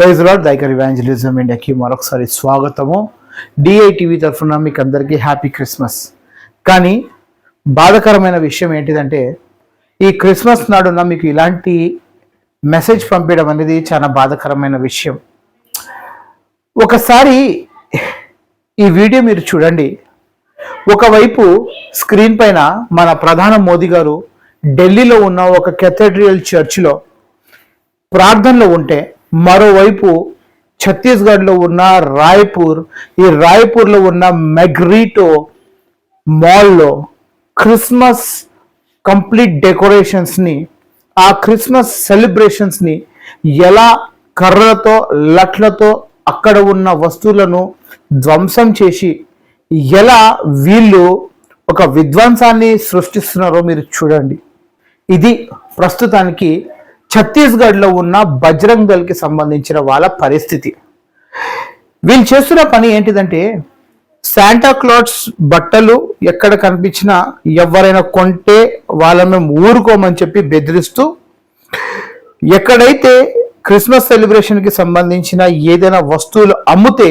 Praise lord దైకర్ evangelism ఇండియాకి మరొకసారి స్వాగతము. డిఐటీవీ తరఫున మీకు అందరికీ హ్యాపీ క్రిస్మస్ కానీ బాధకరమైన విషయం ఏంటిదంటే ఈ క్రిస్మస్ నాడున మీకు ఇలాంటి మెసేజ్ పంపించడం అనేది చాలా బాధకరమైన విషయం. ఒకసారి ఈ వీడియో మీరు చూడండి. ఒకవైపు స్క్రీన్ పైన మన ప్రధాన మోదీ గారు ఢిల్లీలో ఉన్న ఒక కెథడ్రియల్ చర్చిలో ప్రార్థనలో ఉంటే మరోవైపు ఛత్తీస్గఢ్లో ఉన్న రాయ్పూర్ ఈ రాయ్పూర్లో ఉన్న మెగ్రీటో మాల్లో క్రిస్మస్ కంప్లీట్ డెకరేషన్స్ని ఆ క్రిస్మస్ సెలబ్రేషన్స్ని ఎలా కర్రలతో లట్లతో అక్కడ ఉన్న వస్తువులను ధ్వంసం చేసి ఎలా వీళ్ళు ఒక విధ్వంసాన్ని సృష్టిస్తున్నారో మీరు చూడండి. ఇది ప్రస్తుతానికి ఛత్తీస్గఢ్లో ఉన్న బజరంగ్ దళ్కి సంబంధించిన వాళ్ళ పరిస్థితి. వీళ్ళు చేస్తున్న పని ఏంటిదంటే శాంటా క్లాట్స్ బట్టలు ఎక్కడ కనిపించినా ఎవరైనా కొంటే వాళ్ళను ఊరుకోమని చెప్పి బెదిరిస్తూ ఎక్కడైతే క్రిస్మస్ సెలబ్రేషన్కి సంబంధించిన ఏదైనా వస్తువులు అమ్ముతే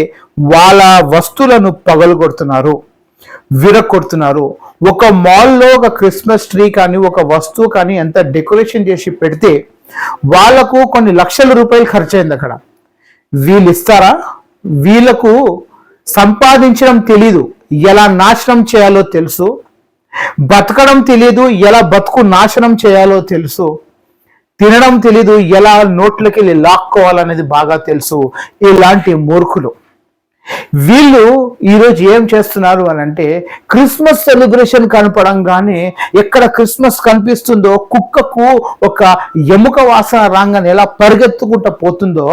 వాళ్ళ వస్తువులను పగలగొడుతున్నారు విరగొడుతున్నారు ఒక మాల్లో ఒక క్రిస్మస్ ట్రీ కానీ ఒక వస్తువు కానీ ఎంత డెకరేషన్ చేసి పెడితే వాళ్ళకు కొన్ని లక్షల రూపాయలు ఖర్చు అయింది అక్కడ. వీళ్ళు ఇస్తారా వీళ్ళకు సంపాదించడం తెలీదు. ఎలా నాశనం చేయాలో తెలుసు. బతకడం తెలియదు ఎలా బతుకు నాశనం చేయాలో తెలుసు. తినడం తెలీదు. ఎలా నోట్లకి వెళ్ళి లాక్కోవాలనేది బాగా తెలుసు. ఇలాంటి మూర్ఖులు. వీళ్ళు ఈరోజు ఏం చేస్తున్నారు అని అంటే క్రిస్మస్ సెలబ్రేషన్ కనపడంగానే ఎక్కడ క్రిస్మస్ కనిపిస్తుందో కుక్కకు ఒక ఎముక వాసన రాగానే ఎలా పరిగెత్తుకుంటా పోతుందో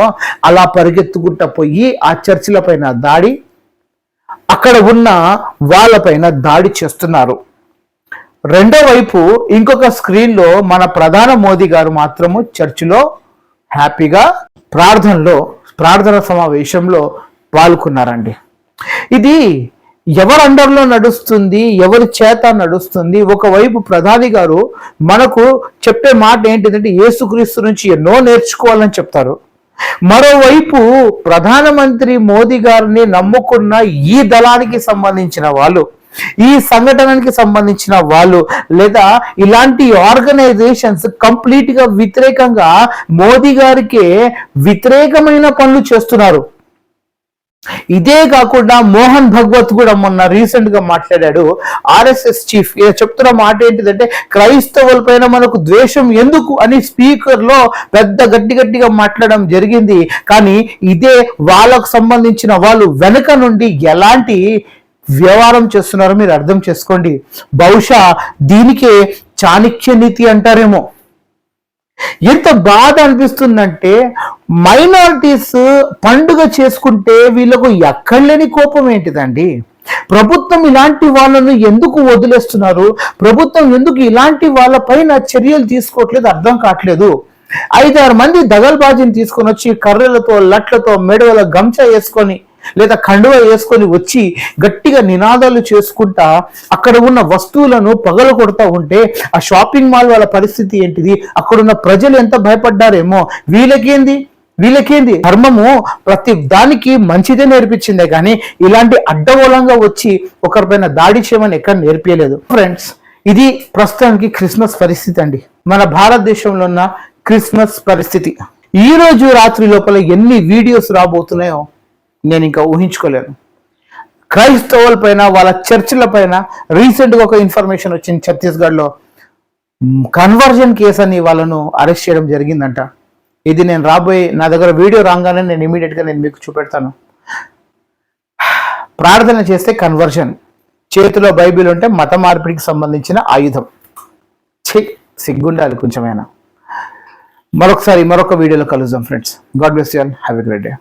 అలా పరిగెత్తుకుంటా పోయి ఆ చర్చిల పైన దాడి అక్కడ ఉన్న వాళ్ళపైన దాడి చేస్తున్నారు. రెండో వైపు ఇంకొక స్క్రీన్లో మన ప్రధాన మోదీ గారు మాత్రము చర్చిలో హ్యాపీగా ప్రార్థనలో ప్రార్థన సమావేశంలో పాల్గొన్నారండి. ఇది ఎవరి అండర్లో నడుస్తుంది ఎవరి చేత నడుస్తుంది ఒకవైపు ప్రధాని గారు మనకు చెప్పే మాట ఏంటిదంటే యేసుక్రీస్తు నుంచి ఎన్నో నేర్చుకోవాలని చెప్తారు. మరోవైపు ప్రధానమంత్రి మోదీ గారిని నమ్ముకున్న ఈ దళానికి సంబంధించిన వాళ్ళు ఈ సంఘటనకి సంబంధించిన వాళ్ళు లేదా ఇలాంటి ఆర్గనైజేషన్స్ కంప్లీట్గా వ్యతిరేకంగా మోదీ గారికి వ్యతిరేకమైన పనులు చేస్తున్నారు. ఇదే కాకుండా మోహన్ భగవత్ కూడా మొన్న రీసెంట్గా మాట్లాడాడు. ఆర్ఎస్ఎస్ చీఫ్ చెప్తున్న మాట ఏంటిదంటే క్రైస్తవుల పైన మనకు ద్వేషం ఎందుకు? అని స్పీకర్లో పెద్ద గట్టి గట్టిగా మాట్లాడడం జరిగింది. కానీ ఇదే వాళ్ళకు సంబంధించిన వాళ్ళు వెనుక నుండి ఎలాంటి వ్యవహారం చేస్తున్నారో మీరు అర్థం చేసుకోండి. బహుశా దీనికే చాణిక్య నీతి అంటారేమో. ఎంత బాధ అనిపిస్తుందంటే మైనారిటీస్ పండుగ చేసుకుంటే వీళ్ళకు ఎక్కడలేని కోపం ఏంటిదండి? ప్రభుత్వం ఇలాంటి వాళ్ళను ఎందుకు వదిలేస్తున్నారు? ప్రభుత్వం ఎందుకు ఇలాంటి వాళ్ళ పైన చర్యలు తీసుకోవట్లేదు అర్థం కావట్లేదు. ఐదారు మంది దగల్బాజీని తీసుకొని వచ్చి కర్రలతో లట్లతో మెడవల గంచ వేసుకొని లేదా కండువ వేసుకొని వచ్చి గట్టిగా నినాదాలు చేసుకుంటా అక్కడ ఉన్న వస్తువులను పగల కొడతా ఉంటే ఆ షాపింగ్ మాల్ వాళ్ళ పరిస్థితి ఏంటిది? అక్కడున్న ప్రజలు ఎంత భయపడ్డారేమో? వీళ్ళకేంది? వీళ్ళకేంది? ధర్మము ప్రతి దానికి మంచిదే నేర్పించిందే కానీ ఇలాంటి అడ్డగోళంగా వచ్చి ఒకరిపైన దాడి చేయమని ఎక్కడ నేర్పించలేదు ఫ్రెండ్స్ ఇది ప్రస్తుతానికి క్రిస్మస్ పరిస్థితి అండి. మన భారతదేశంలో ఉన్న క్రిస్మస్ పరిస్థితి. ఈ రోజు రాత్రి లోపల ఎన్ని వీడియోస్ రాబోతున్నాయో నేను ఇంకా ఊహించుకోలేను. క్రైస్తవుల పైన వాళ్ళ చర్చిల పైన రీసెంట్గా ఒక ఇన్ఫర్మేషన్ వచ్చింది ఛత్తీస్గఢ్లో. కన్వర్జన్ కేసు అని వాళ్ళను అరెస్ట్ చేయడం జరిగిందంట. ఇది నేను రాబోయే నా దగ్గర వీడియో రాగానే నేను ఇమీడియట్గా నేను మీకు చూపెడతాను. ప్రార్థన చేస్తే కన్వర్షన్ చేతిలో బైబిల్ ఉంటే మత మార్పిడికి సంబంధించిన ఆయుధం. చే సిగ్గుండాలి కొంచెమైనా. మరొకసారి మరొక వీడియోలో కలుద్దాం friends. God bless you and have a great day.